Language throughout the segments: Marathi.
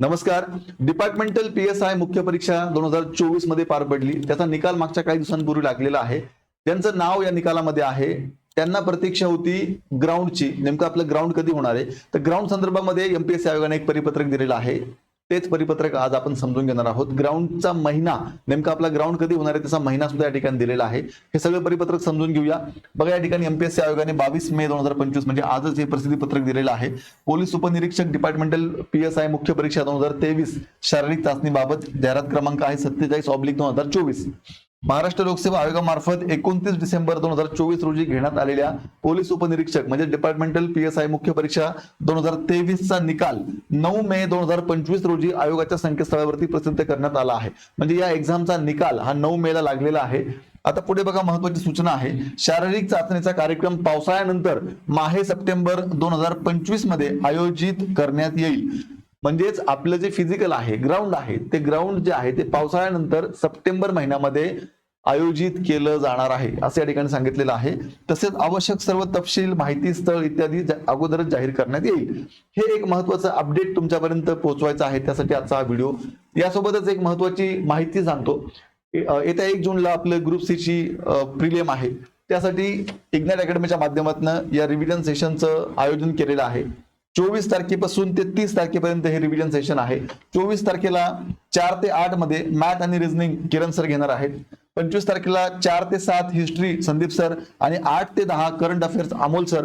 नमस्कार. डिपार्टमेंटल पी एस आय मुख्य परीक्षा दोन हजार चोवीसमध्ये पार पडली. त्याचा निकाल मागच्या काही दिवसांपूर्वी लागलेला आहे. त्यांचं नाव या निकालामध्ये आहे. त्यांना प्रतीक्षा होती ग्राउंडची नेमकं आपलं ग्राउंड कधी होणार आहे? तर ग्राउंड संदर्भामध्ये एमपीएससी आयोगाने एक परिपत्रक दिलेलं आहे. तेच परिपत्रक आज आपण समजून घेणार आहोत. ग्राउंडचा महिना नेमका आपला ग्राउंड कधी होणार आहे त्याचा महिना सुद्धा या ठिकाणी दिलेला आहे. हे सगळं परिपत्रक समजून घेऊया. बघा या ठिकाणी एमपीएससी आयोगाने बावीस मे दोन हजार पंचवीस म्हणजे आजच हे प्रसिद्धी पत्रक दिलेलं आहे. पोलीस उपनिरीक्षक डिपार्टमेंटल पीएसआय मुख्य परीक्षा दोन हजार तेवीस शारीरिक चाचणीबाबत जाहिरात क्रमांक आहे सत्तेचाळीस ऑब्लिक दोन हजार चोवीस. महाराष्ट्र लोकसेवा आयोगामार्फत एकोणतीस डिसेंबर दोन हजार चोवीस रोजी घेण्यात आलेल्या पोलीस उपनिरीक्षक म्हणजे डिपार्टमेंटल पी एस आय मुख्य परीक्षा दोन हजार तेवीस चा निकाल नऊ मे दोन हजार पंचवीस रोजी आयोगाच्या संकेतस्थळावरती प्रसिद्ध करण्यात आला आहे. म्हणजे या एक्झामचा निकाल हा नऊ मे ला लागलेला आहे. आता पुढे बघा महत्वाची सूचना आहे. शारीरिक चाचणीचा कार्यक्रम पावसाळ्यानंतर माहे सप्टेंबर दोन हजार पंचवीसमध्ये आयोजित करण्यात येईल. म्हणजेच आपलं जे फिजिकल आहे ग्राउंड आहे ते ग्राउंड जे आहे ते पावसाळ्यानंतर सप्टेंबर महिन्यामध्ये आयोजित केलं जाणार आहे असं या ठिकाणी सांगितलेलं आहे. तसेच आवश्यक सर्व तपशील माहिती स्थळ इत्यादी अगोदरच जाहीर करण्यात येईल. हे एक महत्वाचं अपडेट तुमच्यापर्यंत पोहोचवायचं आहे त्यासाठी आजचा हा व्हिडिओ यासोबतच एक महत्वाची माहिती सांगतो. येत्या एक जूनला आपलं ग्रुप सी ची प्रिलियम आहे. त्यासाठी इग्नाइट अकॅडमीच्या माध्यमातून या रिव्हिजन सेशनचं आयोजन केलेलं आहे. चोवीस तारखेपासून ते तीस तारखेपर्यंत हे रिव्हिजन सेशन आहे. चोवीस तारखेला चार ते आठमध्ये मॅथ आणि रिझनिंग किरण सर घेणार आहेत. पंचवीस तारखेला चार ते सात हिस्ट्री संदीप सर आणि आठ ते दहा करंट अफेअर्स अमोल सर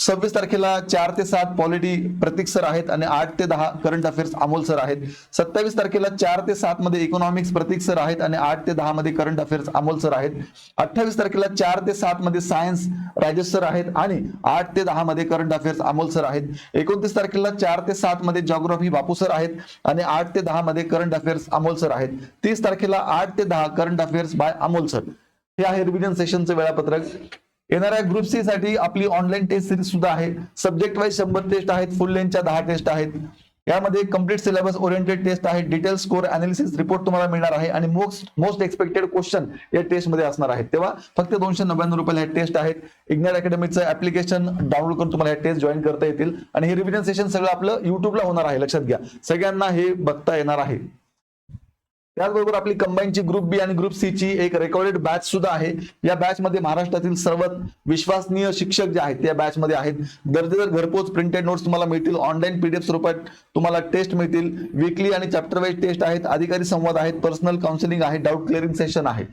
सव्वीस तारखेला चार ते सात पॉलिटी प्रतीक सर आहेत आणि आठ ते दहा करंट अफेअर्स अमोल सर आहेत. सत्तावीस तारखेला चार ते सात मध्ये इकॉनॉमिक्स प्रतीक सर आहेत आणि आठ ते दहा मध्ये करंट अफेअर्स अमोल सर आहेत. अठ्ठावीस तारखेला चार ते सात मध्ये सायन्स राजेश सर आहेत आणि आठ ते दहा मध्ये करंट अफेअर्स अमोल सर आहेत. एकोणतीस तारखेला चार ते सात मध्ये जॉग्राफी बापू सर आहेत आणि आठ ते दहा मध्ये करंट अफेअर्स अमोल सर आहेत. तीस तारखेला आठ ते दहा current affairs by Amol sir. हे आहे रिव्हिजन सेशनचं वेळापत्रक. येणाऱ्या ग्रुप सी साठी आपली ऑनलाईन टेस्ट सिरीज सुद्धा आहे. सब्जेक्ट वाईज शंभर टेस्ट आहेत फुल लेनच्या दहा टेस्ट आहेत. यामध्ये कंप्लीट सिलेबस ओरिएंटेड टेस्ट आहे डिटेल स्कोर अनालिसिस रिपोर्ट तुम्हाला मिळणार आहे आणि मोस्ट मोस्ट एक्सपेक्टेड क्वेश्चन या टेस्टमध्ये असणार आहेत. तेव्हा फक्त दोनशे नव्याण्णव रुपयाला हे टेस्ट आहेत. इग्नर अकॅडमीचं ऍप्लिकेशन डाउनलोड करून तुम्हाला हे टेस्ट जॉईन करता येतील. आणि हे रिव्हिजन सेशन सगळं आपलं युट्यूबला होणार आहे लक्षात घ्या. सगळ्यांना हे बघता येणार आहे. त्याचबरोबर आपली कंबाईनची ग्रुप बी आणि ग्रुप सी ची एक रेकॉर्डेड बॅच सुद्धा आहे. या बॅच मध्ये महाराष्ट्रातील सर्वात विश्वसनीय शिक्षक जे आहेत त्या बॅच मध्ये आहेत. दर्जेदार घरपोच प्रिंटेड नोट्स तुम्हाला मिळतील. ऑनलाईन पीडीएफ स्वरूपात तुम्हाला टेस्ट मिळतील. वीकली आणि चॅप्टर वाईज टेस्ट आहेत. अधिकारी संवाद आहेत. पर्सनल काउन्सिलिंग आहे. डाऊट क्लिअरिंग सेशन आहे.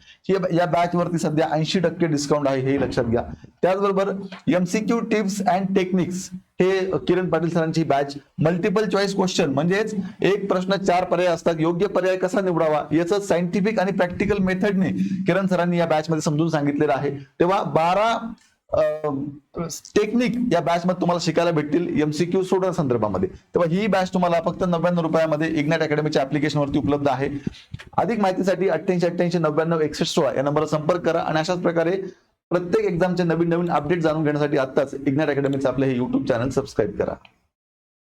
या बॅच वरती सध्या ऐंशी टक्के डिस्काउंट आहे हे लक्षात घ्या. त्याचबरोबर एमसीक्यू टिप्स अँड टेक्निक्स हे किरण पाटील सरांची बॅच मल्टिपल चॉईस क्वेश्चन म्हणजेच एक प्रश्न चार पर्याय असतात. योग्य पर्याय कसा निवडावा? याचं सायंटिफिक आणि प्रॅक्टिकल मेथडने किरण सरांनी या बॅच मध्ये समजून सांगितलेलं आहे. तेव्हा बारा टेक्निक या बॅच मध्ये तुम्हाला शिकायला भेटतील एमसीक्यू सोडा संदर्भामध्ये. तेव्हा ही बॅच तुम्हाला फक्त नव्याण्णव रुपयामध्ये इग्नाइट अकॅडमीच्या application वरती उपलब्ध आहे. अधिक माहितीसाठी अठ्ठ्याऐंशी अठ्ठ्याऐंशी नव्याण्णव एकसष्ट सोळा या नंबरवर संपर्क करा आणि अशाच प्रकारे प्रत्येक एक्झामचे नवीन नवीन अपडेट जाणून घेण्यासाठी आत्ताच इग्नॅट अकॅडमीचं आपलं हे युट्यूब चॅनल सबस्क्राईब करा.